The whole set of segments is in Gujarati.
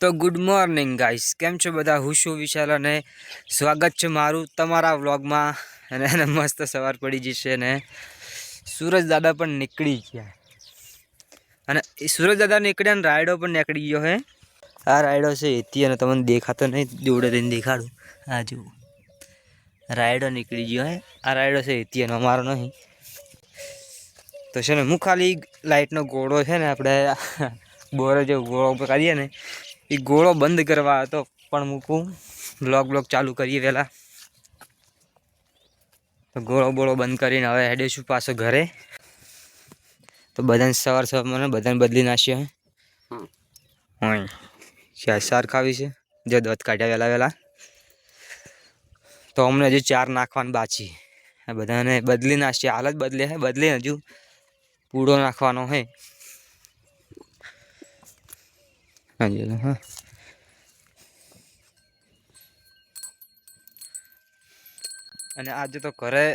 તો ગુડ મોર્નિંગ ગાઈસ કેમ છો બધા? હું છું વિશાલ અને સ્વાગત છે મારું તમારા વ્લોગમાં. અને મસ્ત સવાર પડી જશે ને. સૂરજ દાદા પણ નીકળી ગયા. અને સૂરજ દાદા નીકળ્યા અને રાયડો પણ નીકળી ગયો હે. આ રાયડો છે એથી અને તમને દેખાતો નહીં જોડે રહીને દેખાડું. આ જુઓ. રાયડો નીકળી ગયો હે. આ રાયડો છે એથી અને અમારો નહીં. તો છે ને હું ખાલી લાઇટનો ગોળો છે ને આપણે બોરો જે ગોળો કરીએ ને એ ગોળો બંધ કરવા હતો પણ મૂકું. બ્લોગ બ્લોગ ચાલુ કરીએ પહેલાં તો ગોળો બોળો બંધ કરીને હવે હેડેશું પાછો ઘરે. તો બધાને સવાર સવાર મને બધાને બદલી નાખ્યો હે હોય ચાર સાર ખાવી છે. જો દોત કાઢ્યા વહેલા વહેલા તો અમને હજુ ચાર નાખવાનું બાકી. બધાને બદલી નાખશે હાલ જ બદલે હે. બદલી હજુ. પૂડો નાખવાનો હે. હાજી હા અને આજે તો ઘરે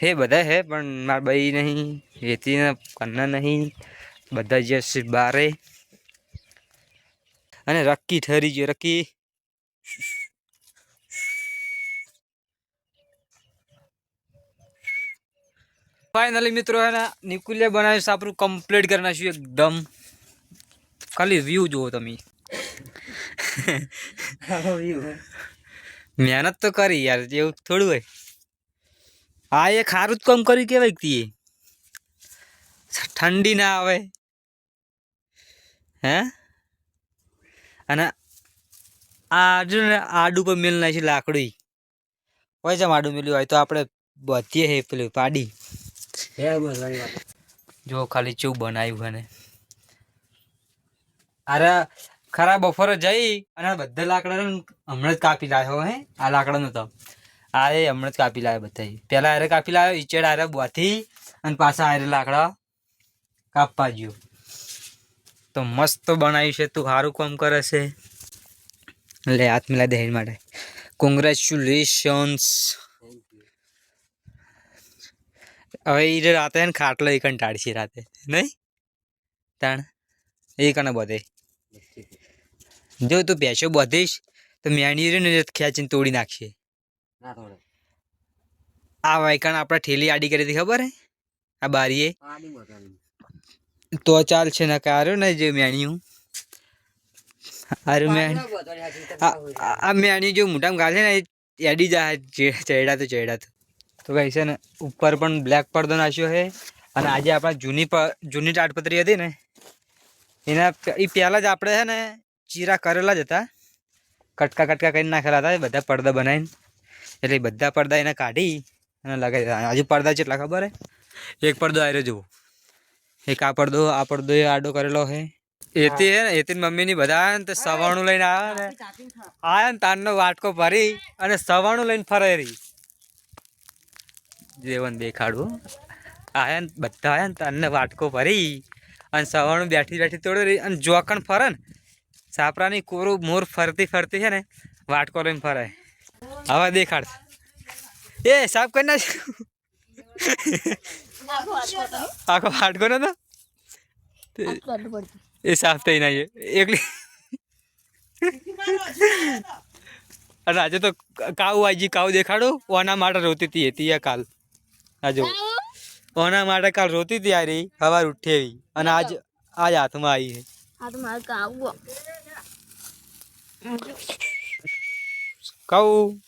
હે બધા હે, પણ મારા બાઈ નહીં રેતી કન્ના નહીં, બધા જે બારે. અને રક્કી ઠરી ગયો રક્કી. ફાઇનલી મિત્રો, હે ને નિકુલે બનાવ્યું આપણું કમ્પ્લીટ કરી નાખ્યું, એકદમ. ખાલી વ્યૂ જુઓ તમે. મહેનત તો કરી યાર એવું થોડું હોય. હા એ ખારું જ કામ કર્યું કેવાય તી ઠંડી ના આવે. હે? અને આ જો ને આડું પર મેલ નાખી લાકડી હોય છે આડું મેલ્યું હોય તો આપણે બધીએ હે પેલું પાડી. જો ખાલી ચેવું બનાવ્યું અને અરે, ખરા બપોરે જઈ અને બધા લાકડા હમણાં જ કાપી લાવ્યો હે આ લાકડા નતો આ એ હમણાં જ કાપી લાવ્યો બધા. પેલા અરે કાપી લાવ્યો ઈચેડ આરે બોથી અને પાછા આરે લાકડા કાપવા ગયો. તો મસ્ત બનાવ્યું છે, તું સારું કામ કરે છે. લે, હાથ મિલા દહેજ માટે. કોંગ્રેચ્યુલેશન્સ હવે એ રાતે ખાટલો એ કંટાળશે રાતે? નહીં? તાણ? એ કને બધે? જો તું પેશો બધીશ તો મેણી રહ્યું ખેંચીને તોડી નાખશે. આ વાયકણ આપણે ઠેલી આડી કરી હતી ખબર હે? આ બારીએ. તો ચાલ છે ને કાર્યો ને જે મેણિયું અરે મેણ આ- મેણી જો મોટામાં ગાલે ને એડી જાય ચેડા તો ચેડા તો. તો છે ને ઉપર પણ બ્લેક પડદો નાખ્યો છે. અને આજે આપણા જૂની જૂની તાડપત્રી હતી ને એના એ પહેલાં જ આપણે છે ને ચીરા કરેલા જ હતા. કટકા કટકા કરીને નાખેલા હતા એ બધા પડદા બનાવીને. એટલે બધા પડદા એને કાઢી અને લગાવી દીધા. હજુ પડદા કેટલા ખબર હે? એક પડદો આવ્યો જુઓ. એક આ પડદો આ પડદો એ આડો કરેલો છે એથી હે ને એથી મમ્મીની બધા ને સવાણું લઈને આવે ને. આવે ને તારનો વાટકો ભરી અને સવાણું લઈને ફરે રહી જેવન દેખાડું. આયા ને બધા આયા ને તારને વાટકો ભરી. અને સવારનું બેઠી બેઠી તોડે રહી અને જોકણ ફરે ને, સાપરાની કોરું મોર ફરતી ફરતી છે ને, વાટકો લઈને ફરે હવે દેખાડ. એ સાફ કરી નાખ આખો વાટકો નતો? એ સાફ થઈ નાખીએ એકલી. અને આજે તો કાઉ આજી કાઉ દેખાડો, ઓના માટે રોતી હતી હતી કાલ. આજો ઓના માટે કાલ રોતી હતી યાર સવાર ઉઠેવી. અને આજ આજ હાથમાં આવી છે. આ તો કહું?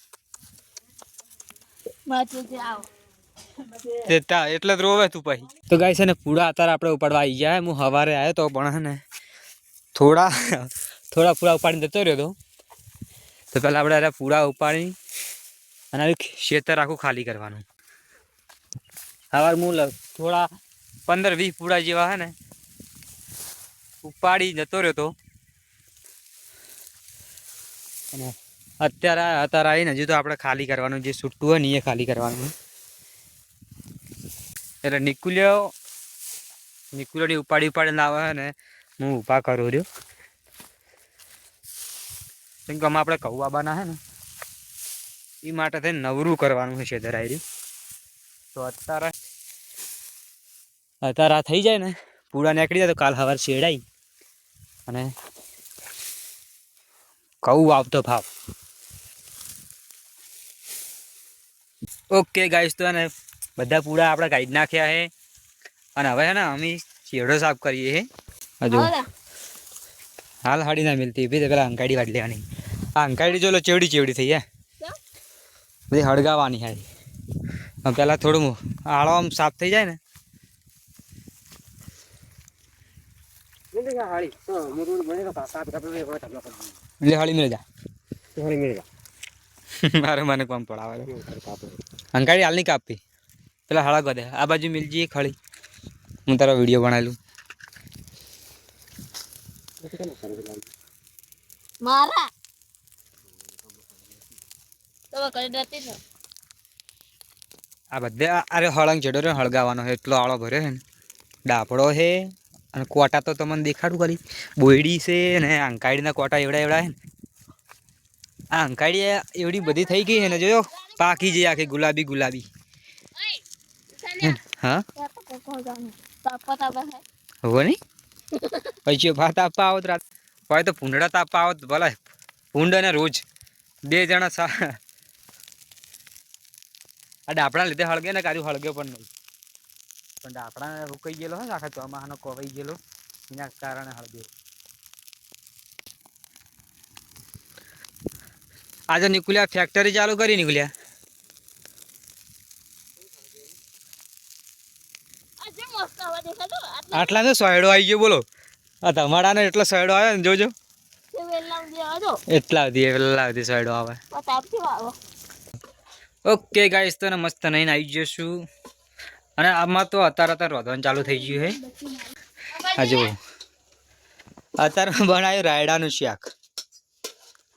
એટલે જ રોવે તું પછી. તો ગાય છે ને પૂડા અત્યારે આપણે ઉપાડવા આવી ગયા. હું સવારે આવ્યો તો પણ ને થોડા થોડા પૂરા ઉપાડીને જતો રહ્યો તો. તો પહેલાં આપણે પૂડા ઉપાડી અને શેતર ખેતર આખું ખાલી કરવાનું. સવાર હું થોડા પંદર વીસ પૂડા જેવા હે ને, ઉપાડી જતો રહ્યો તો. અને અત્યારે અત્યારે આવીને હજુ તો આપણે ખાલી કરવાનું, જે છૂટતું હોય ને એ ખાલી કરવાનું. એટલે નિકુલ્યો, નિકુલ્યોની ઉપાડી ઉપાડીને લાવે ને, હું ઊભા કરું રહ્યો. કેમ કે આમાં આપણે કૌવાબાના હે ને, એ માટે થઈને નવરું કરવાનું છે ધરાઈ રહ્યું. તો અત્યારે અત્યારે આ થઈ જાય ને પૂરા નીકળી જાય તો કાલ સવાર શેડાઈ અને કઉ આવતો ભાવ. ઓકે ગાઈસ તો અને બધા પૂરા આપણા ગાઈડ નાખ્યા છે અને હવે હે ને અમે ચેડો સાફ કરીએ છે હજુ હાલ. હાડી ના મિલતી ભાઈ પેલા અંકાડી વાટ લેવાની. આ અંકાડી જો ચેવડી ચેવડી થઈ હે. બધી હળગાવાની હાડી પેલા થોડું આળો આમ સાફ થઈ જાય ને એટલે હળી મિલ જા. મારે મને કોમ પડાવે અંકાડી હાલ નહીં કાપી. પેલા હળા ગોદે. આ બાજુ મિલજી ખળી હું તારો વીડિયો બનાવેલું મારા. તમે કરી નથી ને. આ બધે અરે હળંગ ચડ્યો હળગાવાનો છે. એટલો આળો ભર્યો છે ને. ડાપડો છે. અને કોટા તો તમને દેખાડું ખાલી. બોયડી છે ને અંકાડીના કોટા એવડા એવડા છે ને. આ અંકાડી એવડી બધી થઈ ગઈ છે ને જોયો? પાકી જઈ આખી ગુલાબી ગુલાબી. હા? હોવો નહીં પછી ભાત આપવા આવો રાત. હોય તો ભૂંડડા તાપવા આવો ભલે. ભૂંડ અને રોજ. બે જણા સા આ ડાપડા લીધે હળગે ને કાજુ હળગે પણ નહીં પણ આપણા રોકાઈ ગયેલો હોય ને આખા ચોમાહાનો કોવાઈ ગયેલો. એના કારણે હળદી આજે નીકળ્યા ફેક્ટરી ચાલુ કરી નીકળ્યા. આટલા ને સોયડો આવી ગયો બોલો. આ તમારાને એટલો સોયડો આવ્યો ને જોજો. એટલા સુધી એટલા સુધી સોયડો આવો. ઓકે ગાઈસ તો મસ્ત નહીં આવી જશું અને આમાં તો અત્યારે અત્યારે રોધવાનું ચાલુ થઈ ગયું છે. આ જુઓ. અત્યારે બનાવ્યું રાયડાનું શાક.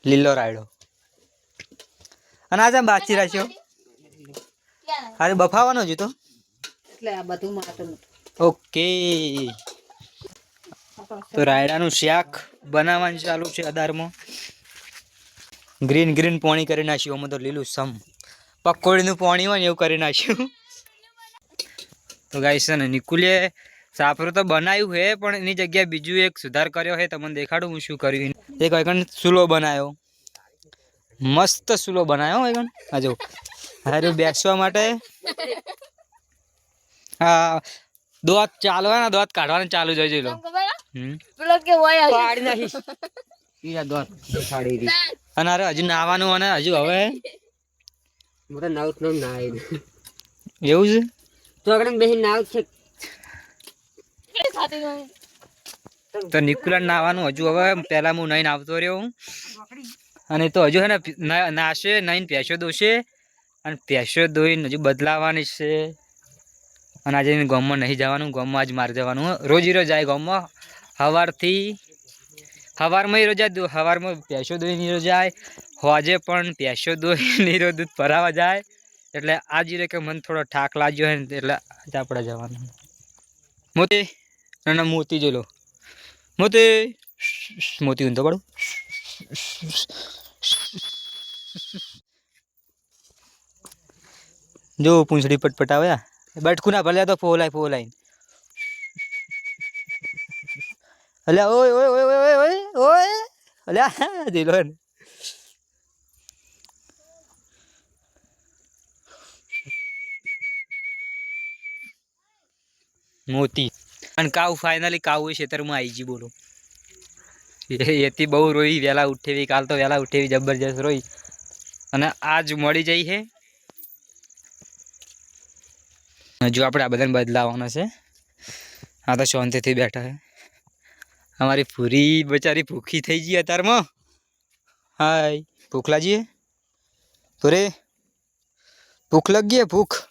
લીલો રાયડો. અને આજે બાચી રાખ્યો આજે બફાવાનો જ તો એટલે આ બધું ઓકે. તો રાયડાનું શાક બનાવવાનું ચાલુ છે અદારમાં. ગ્રીન ગ્રીન પોણી કરી નાખ્યું. અમે તો લીલું સમ. પકોડીનું પોણી હોય ને એવું કરી નાખ્યું. તો ગાઈસ છે ને નિકુલે સાપરું તો બનાવ્યું છે પણ એની જગ્યાએ બીજું એક સુધાર કર્યો છે તમને દેખાડું હું શું કર્યું એક વાગણ સુલો બનાવ્યો. મસ્ત સુલો બનાવ્યો વાગણ હજુ હારું બેસવા માટે. હા દોત ચાલવાના દોત કાઢવાના ચાલુ જોઈ લો. દેખાડી દી અને અરે હજુ નાવાનું અને હજુ હવે. એવું છે? આગળ બેહી નાઉટ છે. તો નિકુલા નાવાનું હજુ હવે, પહેલા હું નહીં આવતો રહ્યો અને તો હજુ હે ને નાશે નહીં પેશો દોશે. અને પેશો દોઈને હજુ બદલાવાની છે. અને આજે ગામમાં નહીં જવાનું, ગામમાં આજ મારે જવાનું. રોજ રોજ જાય ગામમાં. સવારથી સવારમાં રોજ સવારમાં પેશો દોઈ નહીં રોજ જાય હોજે પણ પેશો દોઈ નહીં રોજ દૂધ ભરાવા જાય. એટલે આજે રે કે મને થોડો ઠાક લાગ્યો હોય ને એટલે આજે આપણે જવાનું. મોતી, ના મોતી જોઈ લો. મોતી મોતી ઊંધો પડું. જો પૂંછડી પટપટાવ્યા બટકું ના ભલે તો ફોલાય ફોલાય. અલ્યા, ઓય ઓય ઓય ઓય ઓય ઓય અલ્યા લો ને મોતી. અને કાવ ફાઇનલી કાવ ખેતરમાં આવી ગઈ બોલો. એથી બહુ રોઈ, વહેલા ઉઠેવી કાલ તો વહેલા ઉઠેવી જબરજસ્ત રોઈ. અને આજ મળી જઈ છે હજુ આપણે આ બધાને બદલાવાના છે. આ તો શાંતિથી બેઠા છે. અમારી પૂરી બચારી ભૂખી થઈ ગઈ અત્યારમાં. હાય. ભૂખ લાગીએ પૂરે ભૂખ લગી ભૂખ.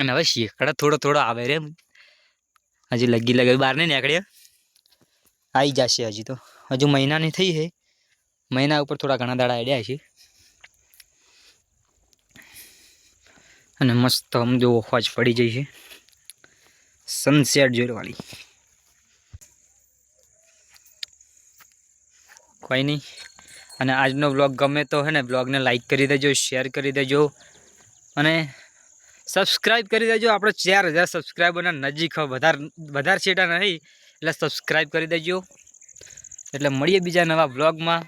અને હવે શેકડા થોડો થોડો આવે રે. હજી લગી લગાવી, બહાર નહીં નીકળ્યા. આવી જશે હજી તો. હજુ મહિનાની થઈ છે. મહિના ઉપર થોડા ઘણા દાડા આડ્યા છે. અને મસ્ત આમ જો ખોજ પડી જઈ છે. સનસેટ જોરવાળી. કોઈ નહીં. અને આજનો બ્લોગ ગમે તો હે ને બ્લોગને લાઈક કરી દેજો શેર કરી દેજો. અને સબસ્ક્રાઇબ કરી દેજો. આપણે ચાર હજાર સબસ્ક્રાઈબરના નજીક વધારે વધારે છેટા નહીં. એટલે સબસ્ક્રાઈબ કરી દેજો. એટલે મળીએ બીજા નવા બ્લોગમાં